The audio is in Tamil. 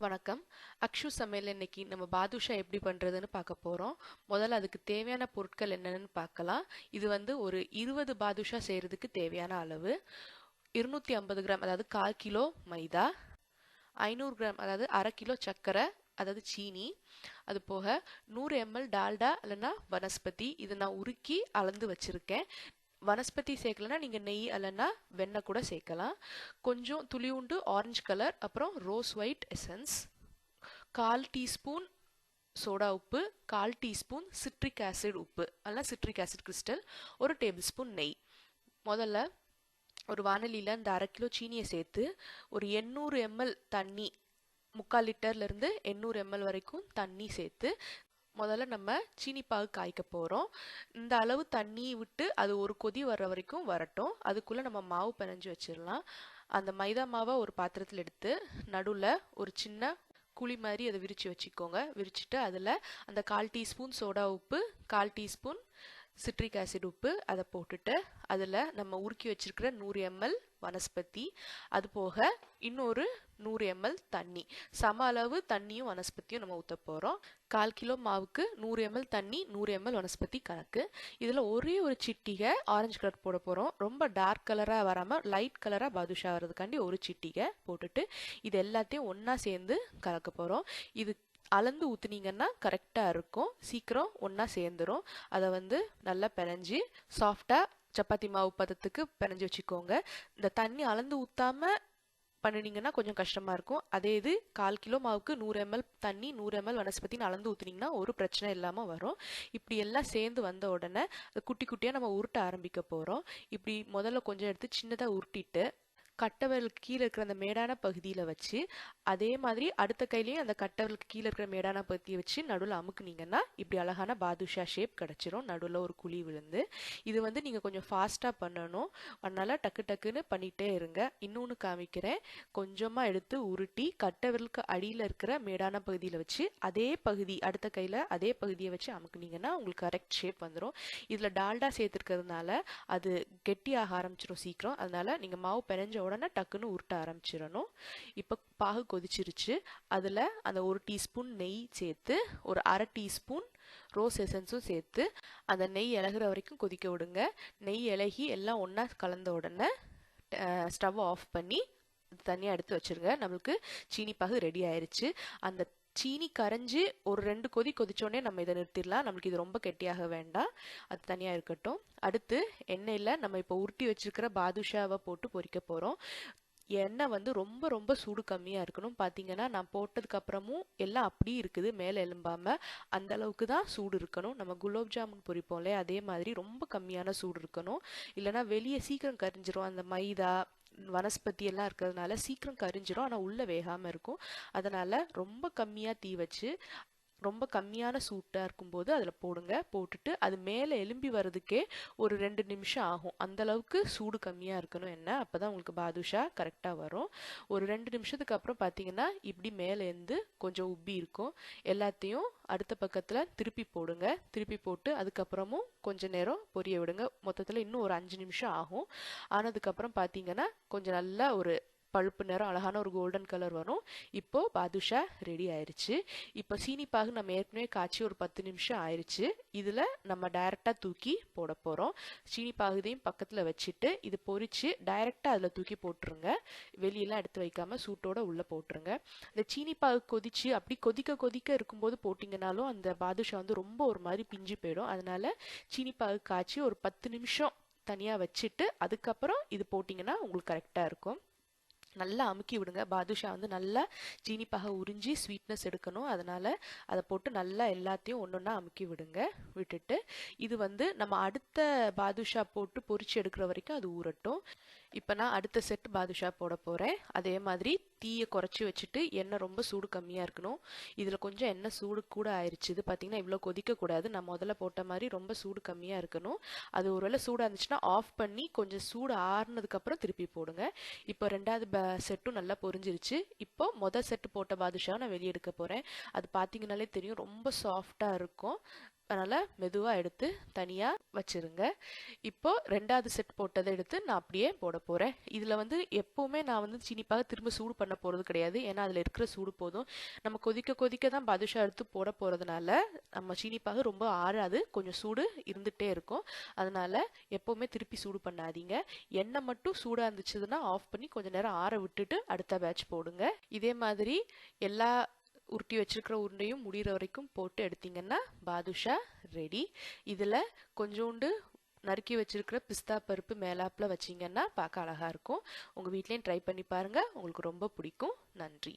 வணக்கம். அக்ஷு சமையல் இன்னைக்கு நம்ம பாதுஷா எப்படி பண்ணுறதுன்னு பார்க்க போகிறோம் முதல்ல அதுக்கு தேவையான பொருட்கள் என்னென்னு பார்க்கலாம். இது வந்து ஒரு இருபது பாதுஷா செய்கிறதுக்கு தேவையான அளவு. இருநூற்றி ஐம்பது கிராம் அதாவது கால் கிலோ மைதா. ஐநூறு கிராம் அதாவது அரை கிலோ சர்க்கரை அதாவது சீனி. அது போக நூறு எம்எல் டால்டா இல்லைன்னா வனஸ்பதி. இதை நான் உருக்கி அளந்து வச்சுருக்கேன். வனஸ்பதி சேர்க்கலனா நீங்கள் நெய் இல்லைன்னா வெண்ணெய் கூட சேர்க்கலாம். கொஞ்சம் துளியுண்டு ஆரஞ்சு கலர் அப்புறம் ரோஸ் ஒயிட் எசன்ஸ் கால் டீஸ்பூன் சோடா உப்பு கால் டீஸ்பூன் சிட்ரிக் ஆசிட் உப்பு. அல்ல சிட்ரிக் ஆசிட் கிறிஸ்டல் ஒரு டேபிள் ஸ்பூன் நெய். முதல்ல ஒரு வானலியில் இந்த அரை கிலோ சீனியை சேர்த்து ஒரு எண்ணூறு எம்எல் தண்ணி முக்கால் லிட்டர்லேருந்து எண்ணூறு எம்எல் வரைக்கும் தண்ணி சேர்த்து முதல்ல நம்ம சீனிப்பாகு காய்க்க போகிறோம் இந்த அளவு தண்ணி விட்டு அது ஒரு கொதி வர்ற வரைக்கும் வரட்டும். அதுக்குள்ளே நம்ம மாவு பிணைஞ்சு வச்சிடலாம். அந்த மைதா மாவை ஒரு பாத்திரத்தில் எடுத்து நடுவில் ஒரு சின்ன குழி மாதிரி அதை விரித்து வச்சுக்கோங்க. விரிச்சிட்டு அதில் அந்த கால் டீஸ்பூன் சோடா உப்பு கால் டீஸ்பூன் சிட்ரிக் ஆசிட் உப்பு அதை போட்டுட்டு அதில் நம்ம உருக்கி வச்சிருக்கிற நூறு எம்எல் வனஸ்பதி அது போக இன்னொரு நூறு எம்எல் தண்ணி. சம அளவு தண்ணியும் வனஸ்பதியும் நம்ம ஊற்ற போகிறோம் கால் கிலோ மாவுக்கு நூறு எம்எல் தண்ணி நூறு எம்எல் வனஸ்பதி கணக்கு. இதில் ஒரே ஒரு சிட்டிகை ஆரஞ்சு கலர் போட போகிறோம் ரொம்ப டார்க் கலராக வராமல் லைட் கலராக பாதுஷா வர்றதுக்காண்டி ஒரு சிட்டிகை போட்டுட்டு இது எல்லாத்தையும் ஒன்றா சேர்ந்து கலக்க போகிறோம் இது அளந்து ஊற்றுனீங்கன்னா கரெக்டாக இருக்கும். சீக்கிரம் ஒன்றா சேர்ந்துடும் அதை வந்து நல்லா பிணைஞ்சி சாஃப்டாக சப்பாத்தி மாவு பதத்துக்கு பிணைஞ்சி வச்சுக்கோங்க. இந்த தண்ணி அளந்து ஊற்றாம பண்ணினீங்கன்னா கொஞ்சம் கஷ்டமாக இருக்கும். அதே இது கால் கிலோ மாவுக்கு நூறு எம்எல் தண்ணி நூறு எம்எல் வனஸ்பத்தின்னு அளந்து ஊற்றுனீங்கன்னா ஒரு பிரச்சனை இல்லாமல் வரும். இப்படி எல்லாம் சேர்ந்து வந்த உடனே குட்டி குட்டியாக நம்ம உருட்ட ஆரம்பிக்க போகிறோம் இப்படி முதல்ல கொஞ்சம் எடுத்து சின்னதாக உருட்டிட்டு கட்டவர்களுக்கு கீழே இருக்கிற அந்த மேடான பகுதியில் வச்சு அதே மாதிரி அடுத்த கையிலையும் அந்த கட்டவர்களுக்கு கீழே இருக்கிற மேடான பகுதியை வச்சு நடுவில் அமுக்குனீங்கன்னா இப்படி அழகான பாதுஷா ஷேப் கிடச்சிரும். நடுவில் ஒரு குழி விழுந்து. இது வந்து நீங்கள் கொஞ்சம் ஃபாஸ்ட்டாக பண்ணணும். அதனால் டக்கு டக்குன்னு பண்ணிகிட்டே இருங்க. இன்னொன்று காமிக்கிறேன். கொஞ்சமாக எடுத்து உருட்டி கட்டவர்களுக்கு அடியில் இருக்கிற மேடான பகுதியில் வச்சு அதே பகுதி அடுத்த கையில் அதே பகுதியை வச்சு அமுக்குனீங்கன்னா உங்களுக்கு கரெக்ட் ஷேப் வந்துடும் இதில் டால்டா சேர்த்துருக்கிறதுனால அது கெட்டியாக ஆரம்பிச்சிடும் சீக்கிரம். அதனால் நீங்கள் மாவு பெனஞ்ச உடனே டக்குன்னு உருட்ட ஆரம்பிச்சிடணும். இப்போ பாகு கொதிச்சிருச்சு. அதில் அந்த ஒரு டீஸ்பூன் நெய் சேர்த்து ஒரு அரை டீஸ்பூன் ரோஸ் எசன்ஸும் சேர்த்து அந்த நெய் இலகுற வரைக்கும் கொதிக்க விடுங்க. நெய் இலகி எல்லாம் ஒன்றா கலந்த உடனே ஸ்டவ் ஆஃப் பண்ணி தனியாக எடுத்து வச்சுருங்க. நம்மளுக்கு சீனி பாகு ரெடி ஆயிடுச்சு அந்த சீனி கரைஞ்சி ஒரு ரெண்டு கொதி கொதிச்சோடனே நம்ம இதை நிறுத்திடலாம். நம்மளுக்கு இது ரொம்ப கெட்டியாக வேண்டாம். அது தனியாக இருக்கட்டும். அடுத்து எண்ணெயில் நம்ம இப்போ உருட்டி வச்சுருக்கிற பாதுஷாவை போட்டு பொரிக்க போகிறோம் எண்ணெய் வந்து ரொம்ப ரொம்ப சூடு கம்மியாக இருக்கணும். பார்த்தீங்கன்னா நான் போட்டதுக்கப்புறமும் எல்லாம் அப்படி இருக்குது. மேலே எலும்பாமல் அந்த அளவுக்கு தான் சூடு இருக்கணும். நம்ம குலோப் ஜாமுன் பொரிப்போம்லே அதே மாதிரி ரொம்ப கம்மியான சூடு இருக்கணும். இல்லைனா வெளியே சீக்கிரம் கரிஞ்சிரும். அந்த மைதா வனஸ்பதி எல்லாம் இருக்கிறதுனால சீக்கிரம் கரிஞ்சிடும் ஆனால் உள்ளே வேகாமல் இருக்கும். அதனால் ரொம்ப கம்மியாக தீ வச்சு ரொம்ப கம்மியான சூட்டாக இருக்கும்போது அதில் போடுங்க. போட்டுட்டு அது மேலே எலும்பி வர்றதுக்கே ஒரு ரெண்டு நிமிஷம் ஆகும். அந்த அளவுக்கு சூடு கம்மியாக இருக்கணும் என்ன? அப்போ தான் உங்களுக்கு பாதுஷா கரெக்டாக வரும். ஒரு ரெண்டு நிமிஷத்துக்கு அப்புறம் பார்த்தீங்கன்னா இப்படி மேலேருந்து கொஞ்சம் உப்பி இருக்கும். எல்லாத்தையும் அடுத்த பக்கத்தில் திருப்பி போடுங்க. திருப்பி போட்டு அதுக்கப்புறமும் கொஞ்ச நேரம் பொரிய விடுங்க. மொத்தத்தில் இன்னும் ஒரு அஞ்சு நிமிஷம் ஆகும். ஆனதுக்கப்புறம் பார்த்தீங்கன்னா கொஞ்சம் நல்லா ஒரு பழுப்பு நிறம் அழகான ஒரு கோல்டன் கலர் வரும். இப்போ பாதுஷா ரெடி ஆயிருச்சு. இப்போ சீனிப்பாகு நம்ம ஏற்கனவே காய்ச்சி ஒரு பத்து நிமிஷம் ஆயிருச்சு. இதில் நம்ம டைரெக்டாக தூக்கி போட போகிறோம் சீனிப்பாகுதையும் பக்கத்தில் வச்சுட்டு இது பொறிச்சு டைரெக்டாக அதில் தூக்கி போட்டுருங்க. வெளியெல்லாம் எடுத்து வைக்காமல் சூட்டோட உள்ளே போட்டுருங்க. இந்த சீனிப்பாகு கொதிச்சு அப்படி கொதிக்க கொதிக்க இருக்கும்போது போட்டிங்கனாலும் அந்த பாதுஷா வந்து ரொம்ப ஒரு மாதிரி பிஞ்சு போயிடும். அதனால சீனிப்பாகு காய்ச்சி ஒரு பத்து நிமிஷம் தனியாக வச்சுட்டு அதுக்கப்புறம் இது போட்டிங்கன்னா உங்களுக்கு கரெக்டாக இருக்கும். நல்லா அமுக்கி விடுங்க. பாதுஷா வந்து நல்லா சீனிப்பாக உறிஞ்சி ஸ்வீட்னஸ் எடுக்கணும். அதனால் அதை போட்டு நல்லா எல்லாத்தையும் ஒன்று ஒன்றா அமுக்கி விடுங்க. விட்டுட்டு இது வந்து நம்ம அடுத்த பாதுஷா போட்டு பொறிச்சு எடுக்கிற வரைக்கும் அது ஊறட்டும். இப்போ நான் அடுத்த செட் பாதுஷா போட போகிறேன் அதே மாதிரி தீயை குறைச்சி வச்சுட்டு எண்ணெய் ரொம்ப சூடு கம்மியாக இருக்கணும். இதில் கொஞ்சம் எண்ணெய் சூடு கூட ஆயிடுச்சு இது பார்த்தீங்கன்னா இவ்வளோ கொதிக்கக்கூடாது நான் முதல்ல போட்ட மாதிரி ரொம்ப சூடு கம்மியாக இருக்கணும். அது ஒருவேளை சூடாக இருந்துச்சுன்னா ஆஃப் பண்ணி கொஞ்சம் சூடு ஆறுனதுக்கப்புறம் திருப்பி போடுங்க. இப்போ ரெண்டாவது செட்டும் நல்லா பொரிஞ்சிருச்சு. இப்போ மொதல் செட்டு போட்ட பாதுஷா நான் வெளியே எடுக்க போகிறேன் அது பார்த்தீங்கனாலே தெரியும். ரொம்ப சாஃப்டாக இருக்கும். அதனால் மெதுவாக எடுத்து தனியாக வச்சுருங்க. இப்போது ரெண்டாவது செட் போட்டதை எடுத்து நான் அப்படியே போட போகிறேன் இதில் வந்து எப்போவுமே நான் வந்து சீனிப்பாக திரும்ப சூடு பண்ண போகிறது கிடையாது. ஏன்னா அதில் இருக்கிற சூடு போதும். நம்ம கொதிக்க கொதிக்க தான் பாதுஷா எடுத்து போட போகிறதுனால நம்ம சீனிப்பாக ரொம்ப ஆறாது. கொஞ்சம் சூடு இருந்துகிட்டே இருக்கும். அதனால் எப்போவுமே திருப்பி சூடு பண்ணாதீங்க. எண்ணெய் மட்டும் சூடாக இருந்துச்சுன்னா ஆஃப் பண்ணி கொஞ்சம் நேரம் ஆற விட்டுட்டு அடுத்த பேட்ச் போடுங்க. இதே மாதிரி எல்லா உருட்டி வச்சிருக்கிற உருண்டையும் முடிகிற வரைக்கும் போட்டு எடுத்தீங்கன்னா பாதுஷா ரெடி இதில் கொஞ்சோண்டு நறுக்கி வச்சிருக்கிற பிஸ்தா பருப்பு மேலாப்பில் வச்சிங்கன்னா பார்க்க அழகாக இருக்கும். உங்கள் வீட்லேயும் ட்ரை பண்ணி பாருங்கள் உங்களுக்கு ரொம்ப பிடிக்கும். நன்றி.